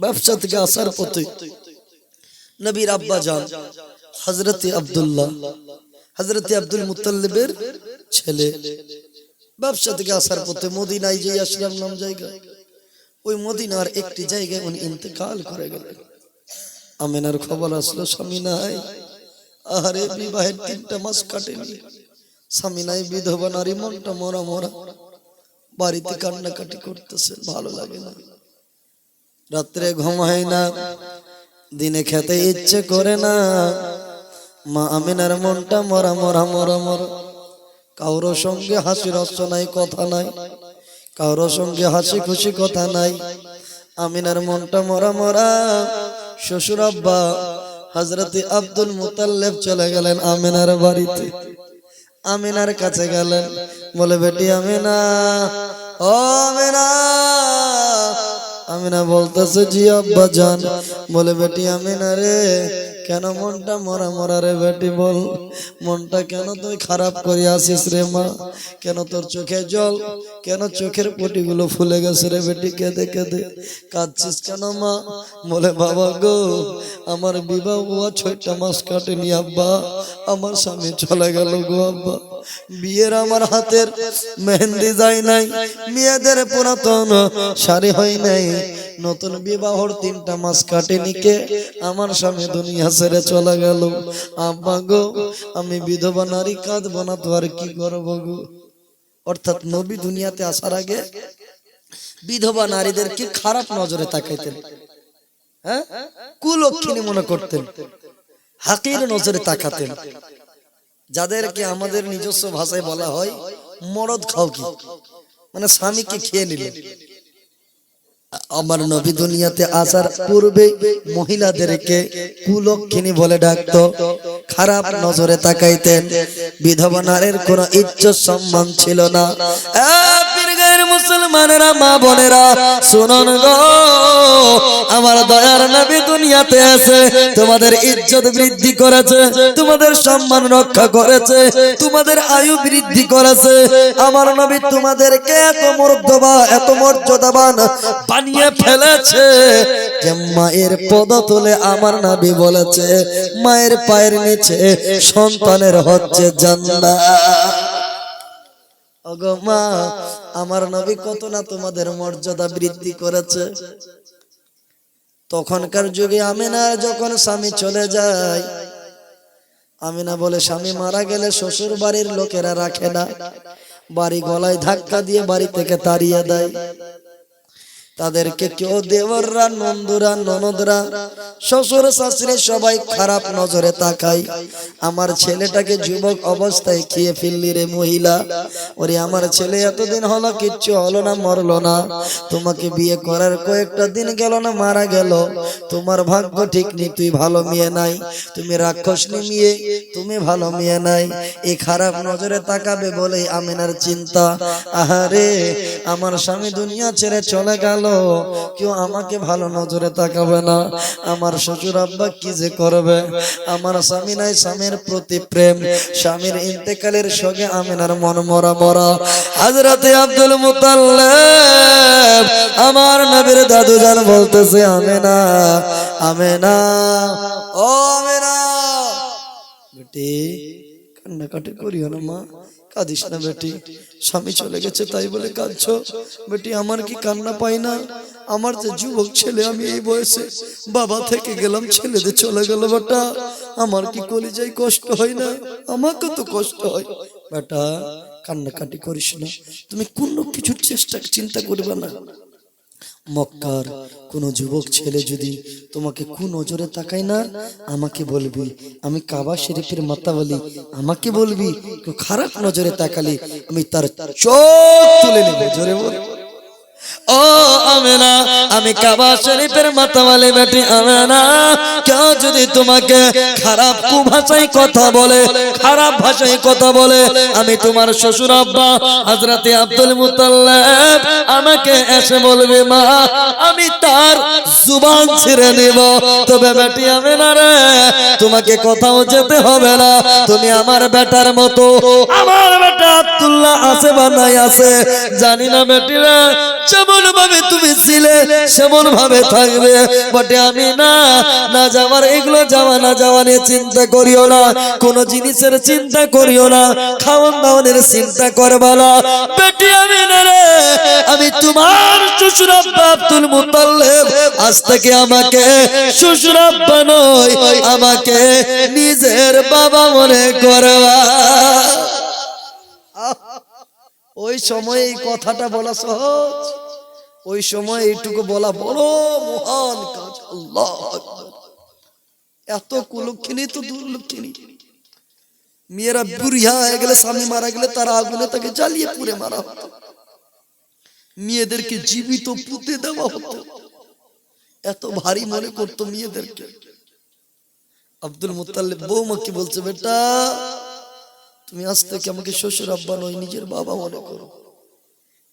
ব্যবসা থেকে আসার পথে নবীর আব্বা যান হজরতে আব্দুল্লাহ হজরতে আব্দুল মুতাল্লিবের ছেলে। ব্যবসা থেকে আসার পথে মদিনায় যে আসলাম নাম জায়গা ওই মদিনার একটি জায়গায় উনি ইন্তেকাল করে গেলেন। আমেনার খবর আসলো, স্বামী নাই। আরে বিবাহের তিনটা মাস কাটেনি। স্বামী নাই, বিধবা নারী, মনটা মরা মরা। বাড়িতে কান্নাকাটি করতেছে, ভালো লাগে না। রাত্রে ঘুমায় না, দিনে খেতে ইচ্ছে করে না। মা আমিনার মনটা মরা মরা মরা মরা। কারোর সঙ্গে হাসি রস নাই কথা নাই, কারোর সঙ্গে হাসি খুশি কথা নাই। আমিনার মনটা মরা মরা। শ্বশুর আব্বা হজরতে আব্দুল মুতাল্লেব চলে গেলেন আমিনার বাড়িতে। আমিনার কাছে গেলেন, বলে, বেটি আমিনা, ও আমিনা আমিনা বলতেছে, জি আব্বা জান। বলে, বেটি আমিনা রে, কেন মনটা মরা মরা রে বেটি বল? মনটা কেন তুই খারাপ করে আসিস রে মা? কেন তোর চোখে জল? কেন চোখের পটিগুলো ফুলে গেছে রে বেটি? কেঁদে কেঁদে। কাঁদছিস কেন মা? বলে, বাবা গো, আমার বিবাহ ছয়টা মাস কাটেনি আব্বা। আমার স্বামী চলে গেল গো আব্বা। বিয়ের আমার হাতের মেহেন্দি যায় নাই, মেয়েদের পুরাতন শাড়ি হয় নাই। নতুন বিবাহর তিনটা মাস কাটে নিকে আমার স্বামী দুনিয়া ছেড়ে চলে গেল। আব্বা গো, আমি বিধবা নারী কাঁদবো না তো আর কি করব গো? অর্থাৎ নবী দুনিয়াতে আসার আগে বিধবা নারীদেরকে খারাপ নজরে তাকাইতেন? হ্যাঁ? কুলক্ষিনী মনে করতেন। হাকির নজরে তাকাতেন। যাদেরকে আমাদের নিজস্ব ভাষায় বলা হয় মরদ খাও কি মানে স্বামীকে খেয়ে নিলেন আমার নবী দুনিয়াতে আসার পূর্বে মহিলাদেরকে কুলক্ষিনী বলে ডাকতো। খারাপ নজরে তাকাইতেন। বিধবা নারীর কোনো ইজ্জত সম্মান ছিল না। মুসলমানেরা, মা বোনেরা, শুনুন গো। আমার দয়ার নবী দুনিয়াতে আছে তোমাদের ইজ্জত বৃদ্ধি করেছে, তোমাদের সম্মান রক্ষা করেছে, তোমাদের আয়ু বৃদ্ধি করেছে। আমার নবী তোমাদেরকে এত মর্যাদা এত মর্যাদাবান বানিয়ে ফেলেছে। যে মায়ের পদ তুলে আমার নবী বলেছে মায়ের পায়ের নিচে সন্তানের হচ্ছে জান্নাত। ওগো মা আমার নবী কত না তোমাদের মর্যাদা বৃদ্ধি করেছে। তখনকার যুগে আমিনা যখন স্বামী চলে যায় আমিনা বলে স্বামী মারা গেলে শ্বশুর বাড়ির লোকেরা রাখে না। বাড়ি গলায় ধাক্কা দিয়ে বাড়ি থেকে তাড়িয়ে দেয়। তাদেরকে কেউ দেবররা নন্দুরা, ননদরা, শ্বশুর, শাশুড়ি সবাই খারাপ নজরে তাকায়। আমার ছেলেটাকে যুবক অবস্থায় খেয়ে ফেললি রে মহিলা। ওরে, আমার ছেলে এতদিন হলো, কিচ্ছু হলো না, মরলো না। তোমাকে বিয়ে করার কয়েকটা দিন গেল না, মারা গেল। তোমার ভাগ্য ঠিক নেই, তুই ভালো মেয়ে নাই। তুমি রাক্ষস মেয়ে, তুমি ভালো মেয়ে নাই। এই খারাপ নজরে তাকাবে বলেই আমিনার চিন্তা। আহারে, আমার স্বামী দুনিয়া ছেড়ে চলে গেল। কেউ আমাকে ভালো নজরে তাকাবে না। আমার শ্বশুর আব্বা কি যে করবে? আমার স্বামী নাই, স্বামীর প্রতি প্রেম। স্বামীর ইন্তেকালের সঙ্গে আমিনার মন মরা মরা। হাজরাতে আব্দুল মুতাল্লাব, আমার নবীর দাদু জান বলতেছে, আমেনা আমেনা, ও আমেনা, বেটি কান্নাকাটি করিও না, মা। কাঁদিস না, বেটি। স্বামী চলে গেছে তাই বলে কাঁদছ। বেটি, আমার কি কান্না পাই না? আমার যে যুবক ছেলে, আমি এই বয়সে বাবা থেকে গেলাম, ছেলেদের চলে গেল বেটা। আমার কি কলিজায় কষ্ট হয় না? আমাকে তো কষ্ট হয়। বেটা, কান্নাকাটি করিস না। তুমি কোনো কিছুর চেষ্টা, চিন্তা করবে না। মক্কার কোনো যুবক ছেলে যদি তোমাকে কু নজরে তাকায় না, আমাকে বলবি, আমি কাবা শরীফের মাতা বলি আমাকে বলবি খারাপ নজরে তাকালে আমি তার চোখ তুলে নেব। জোরে বল। ও আমেনা, আমি কাবা শরীফের মাতাওয়ালি বেটি আমেনা। কেউ যদি তোমাকে খারাপ কুভাষায় কথা বলে, খারাপ ভাষায় কথা বলে, আমি তোমার শ্বশুর আব্বা হযরতে আব্দুল মুতাল্লাব আমাকে এসে বলবে, মা, আমি তার জুবান ছিঁড়ে নিব। তবে বেটি আমেনা রে, তোমাকে কোথাও যেতে হবে না। তুমি আমার বেটার মতো। আমার বেটা আব্দুল্লাহ আছে বা নাই আছে, জানি না বেটি রে। যেমন ভাবে তুমি ছিলে সেমন ভাবে থাকবে। বটে, আমি না না যাওয়ার, এগুলো যাওয়া, না যাওয়া নিয়ে চিন্তা করিও না। কোন জিনিসের চিন্তা করিও না। খাওয়ান দাওয়ানের চিন্তা করবা না। আমি না রে, আমি তোমার শ্বশুর আব্বা আব্দুল মুতাল্লিব আজ থেকে আমাকে শ্বশুর আব্বা নয়, আমাকে নিজের বাবা মনে করবা। ওই সময় এই কথাটা বলা সহজ। ওই সময় এইটুকু বলা বড় মহান কাজ। আল্লাহ। এত কুলক্ষিনী তো দুর্লক্ষিনী মেয়েরা বুড়িয়া হয়ে গেলে স্বামী মারা গেলে তারা আগুনে তাকে জ্বালিয়ে পুড়ে মারা হতো। মেয়েদেরকে জীবিত পুঁতে দেওয়া হতো। এত ভারী মনে করতো মেয়েদেরকে। আব্দুল মুতাল্লিব বৌমাকে বলছে বেটা তুমি আজ থেকে আমাকে শ্বশুর আব্বা নয়, নিজের বাবা মনে করো।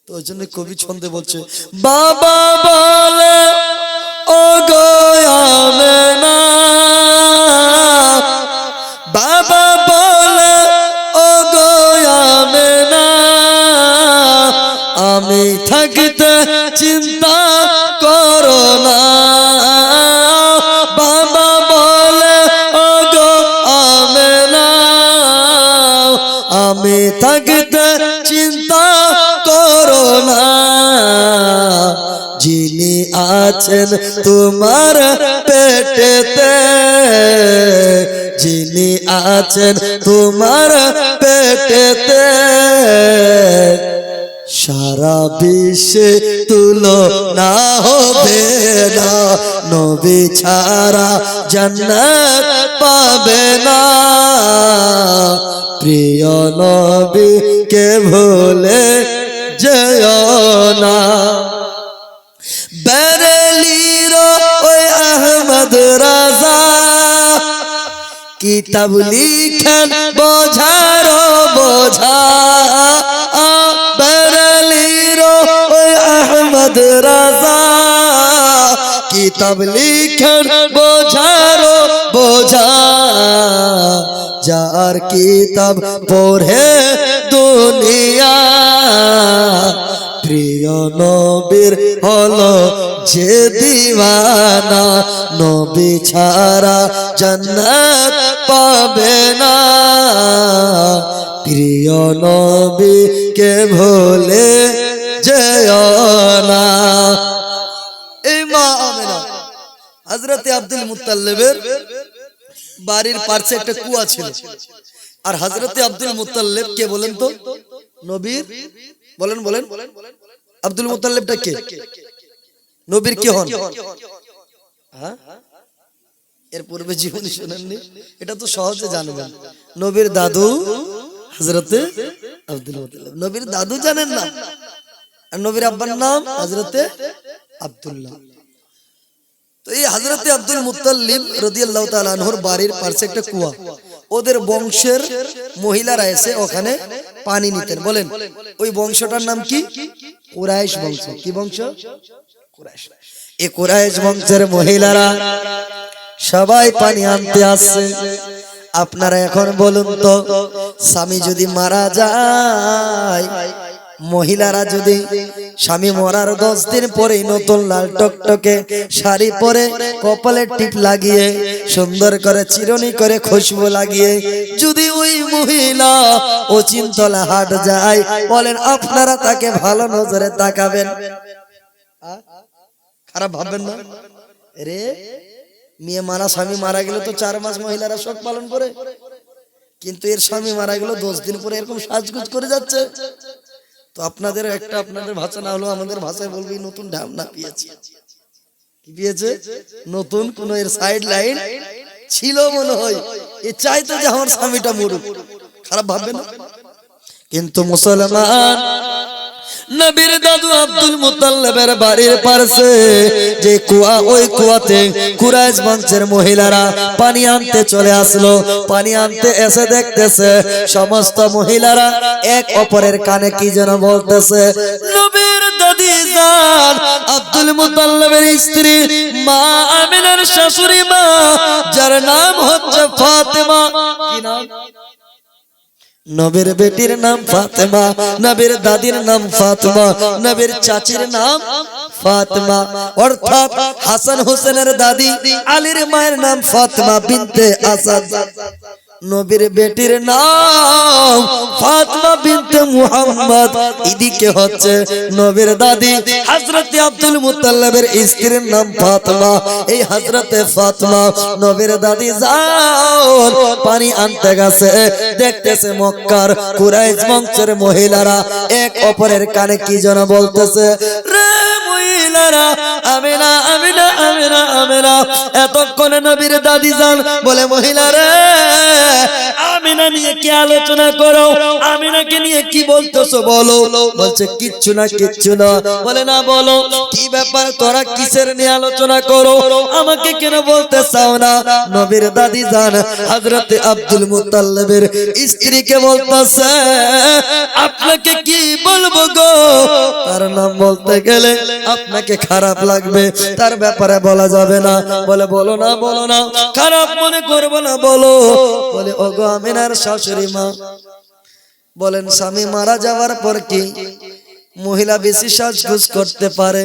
তো ওই জন্য কবি ছন্দে বলছে, বাবা বলে ও না। আমি থাকতে চিন্তা আছেন তোমার পেটেতে। যিনি আছেন তোমার পেটেতে। সারা বিশ্বে তুলো না হবে না, নবী ছাড়া জান্নাত পাবে না। প্রিয় নবী কে ভুলে যেও না। কিতাব লিখেন? বোঝার, বোঝা। বেরেলির আহমদ রাজা। কিতাব লিখেন? বোঝার, বোঝা। যার কিতাব পড়ে দুনিয়া। প্রিয় নবীর হলো যে দিওয়ানা, নবী ছাড়া জান্নাত পাবে না। প্রিয় নবীকে ভুলে যেও না। এই হযরতে আব্দুল মুত্তাল্লিবের বাড়ির পাশে একটা কুয়া ছিল। আর হযরতে আব্দুল মুত্তাল্লিব কে বলেন তো, নবীর বলেন বলেন। আব্দুল মুত্তাল্লিবটা কে? নবীর কে হন? হ্যাঁ? এর পূর্বে জীবনী শুনেননি? এটা তো সহজে জানবেন। নবীর দাদু হযরতে আব্দুল মুত্তাল্লিব নবীর দাদু জানেন না? আর নবীর আব্বার নাম হযরতে আব্দুল্লাহ। তো এই হযরতে আব্দুল মুত্তাল্লিব রাদিয়াল্লাহু তাআলা আনহুর বাড়ির পাশে একটা কুয়া। ওদের বংশের মহিলারা এসে ওখানে পানি নিতেন। বলেন, ওই বংশটার নাম কি? কুরাইশ বংশ। কি বংশ? কুরাইশ। এই কুরাইশ বংশের মহিলারা সবাই পানি আনতে আসছে। আপনারা এখন বলুন তো, স্বামী যদি মারা যায় মহিলারা যদি স্বামী মরার দশ দিন পরেই নতুন লাল টকটকে শাড়ি পরে কপালে টিপ লাগিয়ে সুন্দর করে চিরনি করে খুশবু লাগিয়ে যদি ওই মহিলা ও চিন্তলা হাট যায়, বলেন আপনারা তাকে ভালো নজরে তাকাবেন। খারাপ ভাববেন না? রে, মেয়ে মারা স্বামী মারা গেলে তো চার মাস মহিলারা শোক পালন করে। কিন্তু এর স্বামী মারা গেল দশ দিন পরে এরকম সাজগুজ করে যাচ্ছে। তো আপনাদের একটা আপনাদের ভাষা না হলো আমাদের ভাষায় বলবি, নতুন ঢাম না পেয়েছি। কি পেয়েছে? নতুন কোন এর সাইড লাইন ছিল মনে হয়। এ চাইতো যে আমার স্বামীটা মরুক। খারাপ ভাববে না? কিন্তু মুসলমান নবীর দাদু আব্দুল মুতাল্লিবের বাড়ির পাশে যে কুয়া, ওই কুয়াতে কুরাইশ বংশের মহিলারা পানি আনতে চলে আসলো। পানি আনতে এসে দেখতেছে, সমস্ত মহিলারা এক অপরের কানে কি যেন বলতেছে, নবীর দাদি জান, আব্দুল মুতাল্লিবের স্ত্রী মা আমিনার শাশুড়ি মা, যার নাম হচ্ছে ফাতেমা। কি নাম? নবীর বেটির নাম ফাতেমা, নবীর দাদির নাম ফাতেমা, নবীর চাচির নাম ফাতেমা। অর্থাৎ হাসান হোসেনের দাদি, আলীর মায়ের নাম ফাতেমা বিনতে আসাদ। নবীর বেটির নাম ফাতেমা বিনতে মুহাম্মদ। এদিকে হচ্ছে নবীর দাদি হযরত আব্দুল মুত্তালিবের স্ত্রীর নাম ফাতেমা। এই হযরতে ফাতেমা নবীর দাদি যাও পানি আনতে গেছে। দেখতেছে মক্কার কুরাইশ বংশের মহিলারা। এক অপরের কানে কি যেন বলতেছে, রে মহিলারা নবীর দাদি যান বলে মহিলারা আমিনা নিয়ে কি আলোচনা করো? আমিনাকে নিয়ে কি বলতেছো বলো? বলছে, কিচ্ছু না কিচ্ছু না। বলে, না, বলো, কি ব্যাপার? তোরা কিসের নিয়ে আলোচনা করো? আমাকে কেন বলতে চাও না? নবীর দাদি যান আব্দুল স্ত্রীকে বলতেছে, আপনাকে কি বলব গো? তার নাম বলতে গেলে আপনাকে খারাপ লাগবে, তার ব্যাপারে বলা যাবে না। বলে, বলো না বলো না, খারাপ মনে করব না, বলো। বলে, ওগো, আমিনার শাশুড়ি মা। বলেন, স্বামী মারা যাওয়ার পর কি মহিলা বেশি সাজগুজ করতে পারে?